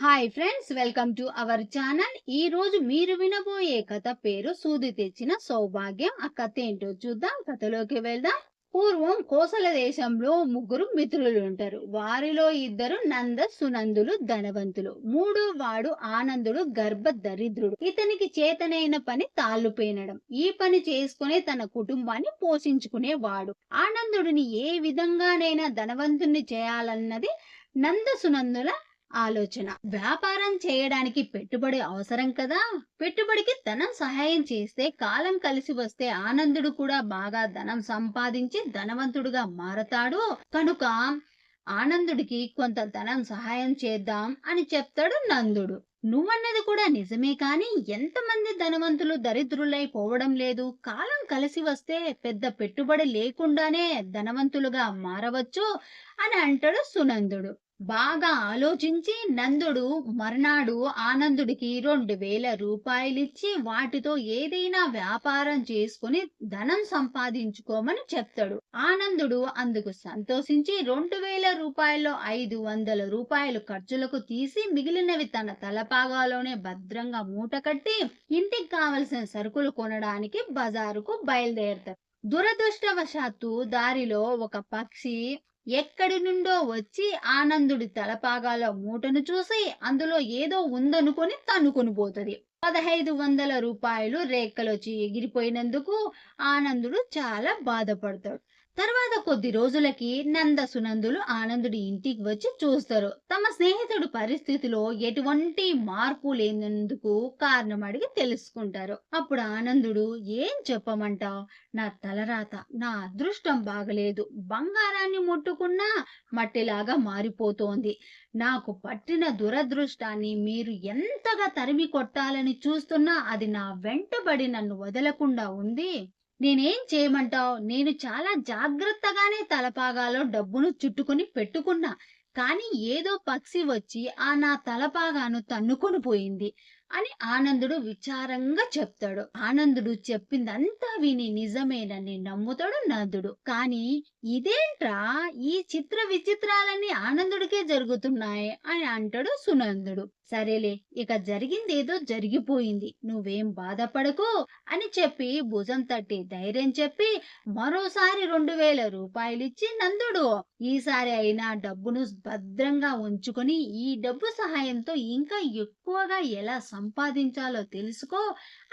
Hi friends welcome to our channel ఈ రోజు మీరు వినబోయే కథ పేరు సూది తెచ్చిన సౌభాగ్యం. ఆ కథ ఏంటో చూద్దాం. కథలోకి వెళ్దాం. పూర్వం కోసల దేశంలో ముగ్గురు మిత్రులు ఉంటారు. వారిలో ఇద్దరు నంద సునందులు ధనవంతులు. మూడో వాడు ఆనందుడు గర్భ దరిద్రుడు. ఇతనికి చేతనైన పని తాళ్ళు పేనడం. ఈ పని చేసుకునే తన కుటుంబాన్ని పోషించుకునేవాడు ఆనందుడిని ఏ విధంగానైనా ధనవంతుణ్ణి చేయాలన్నది నంద సునందుల ఆలోచన. వ్యాపారం చేయడానికి పెట్టుబడి అవసరం కదా? పెట్టుబడికి ధనం సహాయం చేస్తే కాలం కలిసి వస్తే ఆనందుడు కూడా బాగా ధనం సంపాదించి ధనవంతుడుగా మారతాడు. కనుక ఆనందుడికి కొంత ధనం సహాయం చేద్దాం అని చెప్తాడు నందుడు. నువ్వన్నది కూడా నిజమే కాని ఎంతమంది ధనవంతులు దరిద్రులై పోవడం లేదు. కాలం కలిసి వస్తే పెద్ద పెట్టుబడి లేకుండానే ధనవంతులుగా మారవచ్చు అని అంటాడు సునందుడు. బాగా ఆలోచించి నందుడు మర్నాడు ఆనందుడికి రెండు వేల రూపాయలిచ్చి వాటితో ఏదైనా వ్యాపారం చేసుకుని ధనం సంపాదించుకోమని చెప్తాడు. ఆనందుడు అందుకు సంతోషించి రెండు వేల రూపాయల్లో ఐదు వందల రూపాయలు ఖర్చులకు తీసి మిగిలినవి తన తలపాగాలోనే భద్రంగా మూట కట్టి ఇంటికి కావలసిన సరుకులు కొనడానికి బజారుకు బయలుదేరతాడు. దురదృష్టవశాత్తు దారిలో ఒక పక్షి ఎక్కడి నుండో వచ్చి ఆనందుడి తలపాగాల మూటను చూసి అందులో ఏదో ఉందనుకొని తన్నుకొని పోతుంది పదహైదు వందల రూపాయలు రేఖలొచ్చి ఎగిరిపోయినందుకు ఆనందుడు చాలా బాధపడతాడు. తర్వాత కొద్ది రోజులకి నంద సునందులు ఆనందుడి ఇంటికి వచ్చి చూస్తారు. తమ స్నేహితుడు పరిస్థితిలో ఎటువంటి మార్పు లేనందుకు కారణం అడిగి తెలుసుకుంటారు. అప్పుడు ఆనందుడు ఏం చెప్పమంటావు నా తలరాత నా అదృష్టం బాగలేదు. బంగారాన్ని ముట్టుకున్నా మట్టిలాగా మారిపోతోంది. నాకు పట్టిన దురదృష్టాన్ని మీరు ఎంతగా తరిమి కొట్టాలని చూస్తున్నా అది నా వెంటబడి నన్ను వదలకుండా ఉంది. నేనేం చేయమంటావు? నేను చాలా జాగ్రత్తగానే తలపాగాలో డబ్బును చుట్టుకుని పెట్టుకున్నా. కానీ ఏదో పక్షి వచ్చి ఆ నా తలపాగాను తన్నుకొని పోయింది అని ఆనందుడు విచారంగా చెప్తాడు. ఆనందుడు చెప్పిందంతా విని నిజమేనని నమ్ముతాడు నందుడు. కానీ ఇదేంట్రా? ఈ చిత్ర విచిత్రాలన్నీ ఆనందుడికే జరుగుతున్నాయి అని అంటాడు సునందుడు. సరేలే ఇక జరిగిందేదో జరిగిపోయింది. నువ్వేం బాధపడకు అని చెప్పి భుజం తట్టి ధైర్యం చెప్పి మరోసారి రెండు వేల రూపాయలిచ్చి నందుడు. ఈసారి అయినా డబ్బును భద్రంగా ఉంచుకొని ఈ డబ్బు సహాయంతో ఇంకా ఎక్కువగా ఎలా సంపాదించాలో తెలుసుకో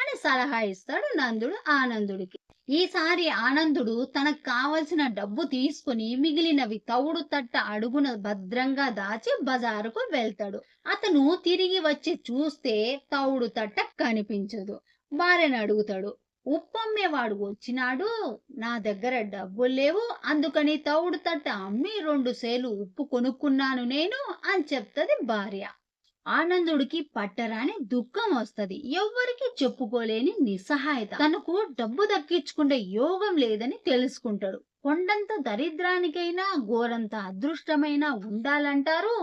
అని సలహా ఇస్తాడు నందుడు ఆనందుడికి. ఈసారి ఆనందుడు తనకు కావలసిన డబ్బు తీసుకుని మిగిలినవి తవుడు తట్ట అడుగున భద్రంగా దాచి బజారుకు వెళ్తాడు. అతను తిరిగి వచ్చి చూస్తే తవుడు తట్ట కనిపించదు. భార్యను అడుగుతాడు ఉప్పమ్మేవాడు వచ్చినాడు? నా దగ్గర డబ్బులు లేవు. అందుకని తవుడు తట్ట అమ్మి రెండు సేలు ఉప్పు కొనుక్కున్నాను నేను అని చెప్తది భార్య. ఆనందుడికి పట్టరాని దుఃఖం వస్తది. ఎవ్వరికి చెప్పుకోలేని నిస్సహాయత. తనకు డబ్బు దక్కించుకుంటే యోగం లేదని తెలుసుకుంటాడు. కొండంత దరిద్రానికైనా ఘోరంత అదృష్టమైనా ఉండాలంటారు.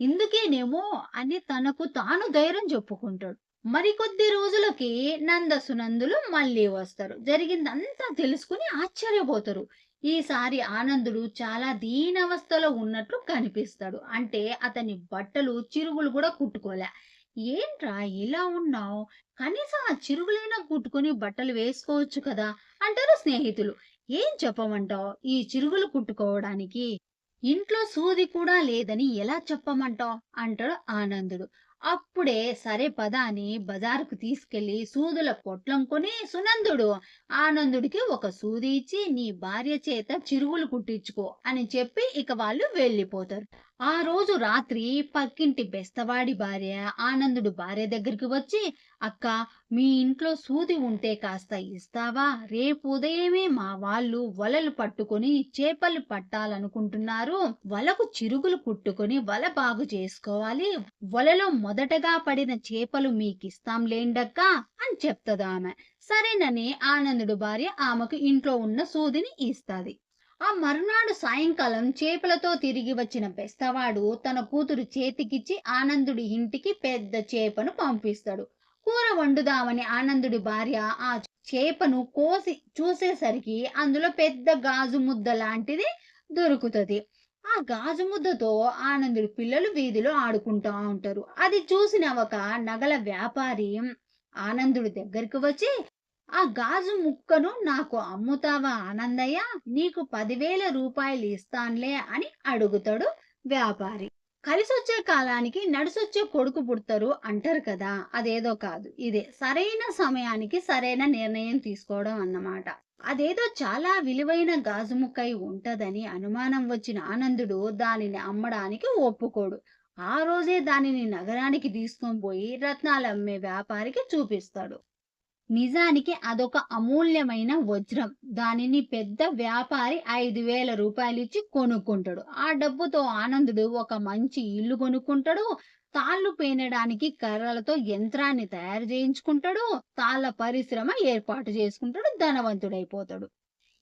ఇందుకేనేమో అని తనకు తాను ధైర్యం చెప్పుకుంటాడు. మరికొద్ది రోజులకి నంద సునందులు మళ్ళీ వస్తారు. జరిగిందంతా తెలుసుకుని ఆశ్చర్యపోతారు. ఈసారి ఆనందుడు చాలా దీనవస్థలో ఉన్నట్లు కనిపిస్తాడు. అంటే అతని బట్టలు చిరుగులు కూడా కుట్టుకోలే. ఏంట్రా ఇలా ఉన్నావు? కనీసం ఆ చిరుగులైనా కుట్టుకొని బట్టలు వేసుకోవచ్చు కదా అంటారు స్నేహితులు. ఏం చెప్పమంటావు? ఈ చిరుగులు కుట్టుకోవడానికి ఇంట్లో సూది కూడా లేదని ఎలా చెప్పమంటావు? అంటాడు ఆనందుడు. అప్పుడే సరే పద అని బజారుకు తీసుకెళ్ళి సూదుల పొట్లం కొని సునందుడు ఆనందుడికి ఒక సూది ఇచ్చి నీ భార్య చేత చిరుగులు కుట్టించుకో అని చెప్పి ఇక వాళ్ళు వెళ్ళిపోతారు. ఆ రోజు రాత్రి పక్కింటి బెస్తవాడి భార్య ఆనందుడు భార్య దగ్గరికి వచ్చి అక్క మీ ఇంట్లో సూది ఉంటే కాస్త ఇస్తావా? రేపు ఉదయమే మా వాళ్ళు వలలు పట్టుకొని చేపలు పట్టాలనుకుంటున్నారు. వలకు చిరుగులు కుట్టుకొని వల బాగు చేసుకోవాలి. వలలో మొదటగా పడిన చేపలు మీకిస్తాం లేండక్క అని చెప్తది ఆమె. సరేనని ఆనందుడు భార్య ఆమెకు ఇంట్లో ఉన్న సూదిని ఇస్తాది. ఆ మరునాడు సాయంకాలం చేపలతో తిరిగి వచ్చిన బెస్తవాడు తన కూతురు చేతికిచ్చి ఆనందుడి ఇంటికి పెద్ద చేపను పంపిస్తాడు. కూర వండుదామని ఆనందుడి భార్య ఆ చేపను కోసి చూసేసరికి అందులో పెద్ద గాజు ముద్ద లాంటిది దొరుకుతుంది. ఆ గాజు ముద్దతో ఆనందుడు పిల్లలు వీధిలో ఆడుకుంటా ఉంటారు. అది చూసిన ఒక నగల వ్యాపారి ఆనందుడి దగ్గరికి వచ్చి ఆ గాజు ముక్కను నాకు అమ్ముతావా ఆనందయ్య? నీకు పదివేల రూపాయలు ఇస్తాన్లే అని అడుగుతాడు వ్యాపారి. కలిసొచ్చే కాలానికి నడిసొచ్చే కొడుకు పుడతారు అంటారు కదా అదేదో కాదు. ఇదే సరైన సమయానికి సరైన నిర్ణయం తీసుకోవడం అన్నమాట. అదేదో చాలా విలువైన గాజు ముక్కై ఉంటదని అనుమానం వచ్చిన ఆనందుడు దానిని అమ్మడానికి ఒప్పుకోడు. ఆ రోజే దానిని నగరానికి తీసుకొని పోయి రత్నాలు అమ్మే వ్యాపారికి చూపిస్తాడు. నిజానికి అదొక అమూల్యమైన వజ్రం. దానిని పెద్ద వ్యాపారి ఐదు వేల రూపాయలు ఇచ్చి కొనుక్కుంటాడు. ఆ డబ్బుతో ఆనందుడు ఒక మంచి ఇల్లు కొనుక్కుంటాడు. తాళ్ళు పేనడానికి కర్రలతో యంత్రాన్ని తయారు చేయించుకుంటాడు. తాళ్ళ పరిశ్రమ ఏర్పాటు చేసుకుంటాడు. ధనవంతుడైపోతాడు.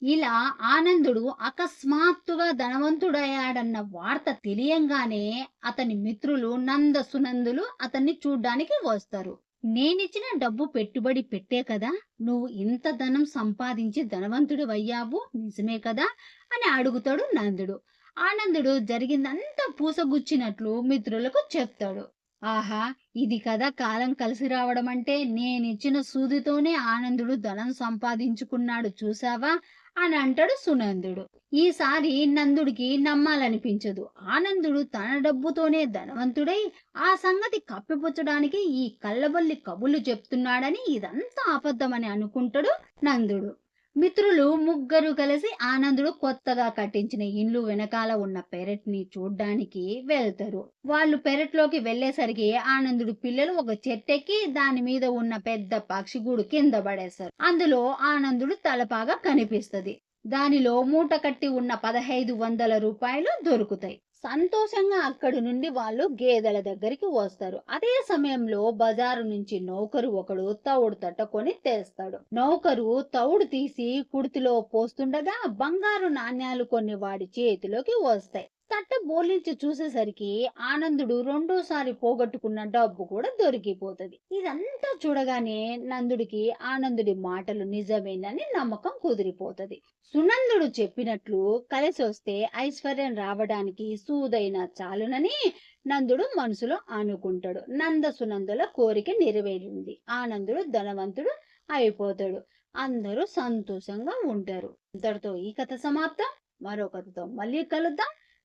ఇలా ఆనందుడు అకస్మాత్తుగా ధనవంతుడయ్యాడన్న వార్త తెలియంగానే అతని మిత్రులు నంద సునందులు అతన్ని చూడ్డానికి వస్తారు. నేనిచ్చిన డబ్బు పెట్టుబడి పెట్టే కదా నువ్వు ఇంత ధనం సంపాదించి ధనవంతుడు అయ్యావు నిజమే కదా? అని అడుగుతాడు నందుడు. ఆనందుడు జరిగిందంతా పూసగుచ్చినట్లు మిత్రులకు చెప్తాడు. ఆహా ఇది కదా కాలం కలిసి రావడం అంటే నేనిచ్చిన సూదితోనే ఆనందుడు ధనం సంపాదించుకున్నాడు చూసావా? అని అంటాడు సునందుడు. ఈసారి నందుడికి నమ్మాలనిపించదు. ఆనందుడు తన డబ్బుతోనే ధనవంతుడై ఆ సంగతి కప్పిపుచ్చడానికి ఈ కళ్ళబల్లి కబుర్లు చెప్తున్నాడని ఇదంతా అబద్ధమని అనుకుంటాడు నందుడు. మిత్రులు ముగ్గురు కలిసి ఆనందుడు కొత్తగా కట్టించిన ఇండ్లు వెనకాల ఉన్న పెరట్ని చూడ్డానికి వెళ్తారు. వాళ్ళు పెరట్లోకి వెళ్ళేసరికి ఆనందుడు పిల్లలు ఒక చెట్టెక్కి దాని మీద ఉన్న పెద్ద పక్షిగూడు కింద పడేస్తారు. అందులో ఆనందుడు తలపాగా కనిపిస్తది. దానిలో మూట కట్టి ఉన్న పదహైదు వందల రూపాయలు దొరుకుతాయి. సంతోషంగా అక్కడి నుండి వాళ్ళు గేదెల దగ్గరికి వస్తారు. అదే సమయంలో బజారు నుంచి నౌకరు ఒకడు తవుడు తట్టకొని తెస్తాడు. నౌకరు తవుడు తీసి కుడితిలో పోస్తుండగా బంగారు నాణ్యాలు కొన్ని వాడి చేతిలోకి వస్తాయి. తట్ట బోలించి చూసేసరికి ఆనందుడు రెండోసారి పోగొట్టుకున్న డబ్బు కూడా దొరికిపోతది. ఇదంతా చూడగానే నందుడికి ఆనందుడి మాటలు నిజమేనని నమ్మకం కుదిరిపోతది. సునందుడు చెప్పినట్లు కలిసి వస్తే ఐశ్వర్యం రావడానికి సూదైన చాలునని నందుడు మనసులో అనుకుంటాడు. నంద సునందుల కోరిక నెరవేరింది. ఆనందుడు ధనవంతుడు అయిపోతాడు. అందరూ సంతోషంగా ఉంటారు. ఇంతటితో ఈ కథ సమాప్తం. మరో కథతో మళ్ళీ కలుద్దాం.